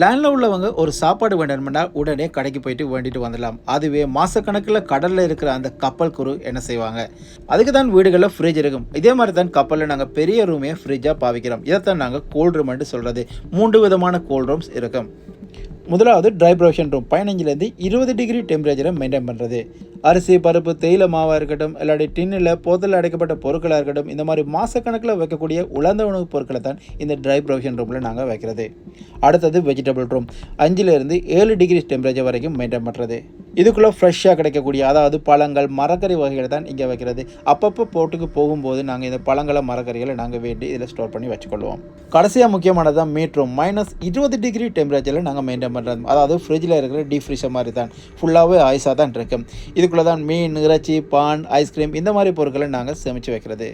லேண்டில் உள்ளவங்க ஒரு சாப்பாடு வேண்டணும்னா உடனே கடைக்கு போயிட்டு வேண்டிட்டு வந்துடலாம். அதுவே மாசக்கணக்கில் கடலில் இருக்கிற அந்த கப்பல் குரு என்ன செய்வாங்க? அதுக்கு தான் வீடுகளில் ஃப்ரிட்ஜ் இருக்கும். இதே மாதிரி தான் கப்பலில் நாங்கள் பெரிய ரூமே ஃப்ரிட்ஜாக பாவிக்கிறோம். இதைத்தான் நாங்கள் கோல்ட் ரூம்னு சொல்கிறது மூன்று விதமான கோல்ட் ரூம்ஸ் இருக்கும். முதலாவது ட்ரை ப்ரொவிஷன் ரூம் பதினஞ்சுலேருந்து இருபது டிகிரி டெம்பரேச்சரை மெயின்டைன் பண்ணுறது அரிசி பருப்பு தேயிலை மாவாக இருக்கட்டும் இல்லாட்டி டின்னில் போதலில் அடைக்கப்பட்ட பொருட்களாக இருக்கட்டும் இந்த மாதிரி மாதக்கணக்கில் வைக்கக்கூடிய உலர்ந்த உணவுப் பொருட்களை தான் இந்த ட்ரை ப்ரொவிஷன் ரூமில் நாங்கள் வைக்கிறது. அடுத்தது வெஜிடபிள் ரூம் அஞ்சுலேருந்து ஏழு டிகிரி டெம்பரேச்சர் வரைக்கும் மெயின்டைன் பண்ணுறது இதுக்குள்ளே ஃப்ரெஷ்ஷாக கிடைக்கக்கூடிய அதாவது பழங்கள் மரக்கறி வகைகளை தான் இங்கே வைக்கிறது. அப்பப்போ போட்டுக்கு போகும்போது நாங்கள் இந்த பழங்களை மரக்கறிகளை நாங்கள் வேண்டி இதில் ஸ்டோர் பண்ணி வச்சுக்கொள்வோம். கடைசியாக முக்கியமானது தான் மீட் ரூம் மைனஸ் இருபது டிகிரி டெம்பரேச்சரில் நாங்கள் மெயின்டைன் பண்ணுறது அதாவது ஃப்ரிட்ஜில் இருக்கிற டீப் ஃப்ரீசர் மாதிரி தான். ஃபுல்லாகவே ஐஸாக தான் இருக்கும் இதுக்குள்ளே தான் மீன் இறைச்சி பான் ஐஸ்கிரீம் இந்த மாதிரி பொருட்களை நாங்கள் சேமித்து வைக்கிறது.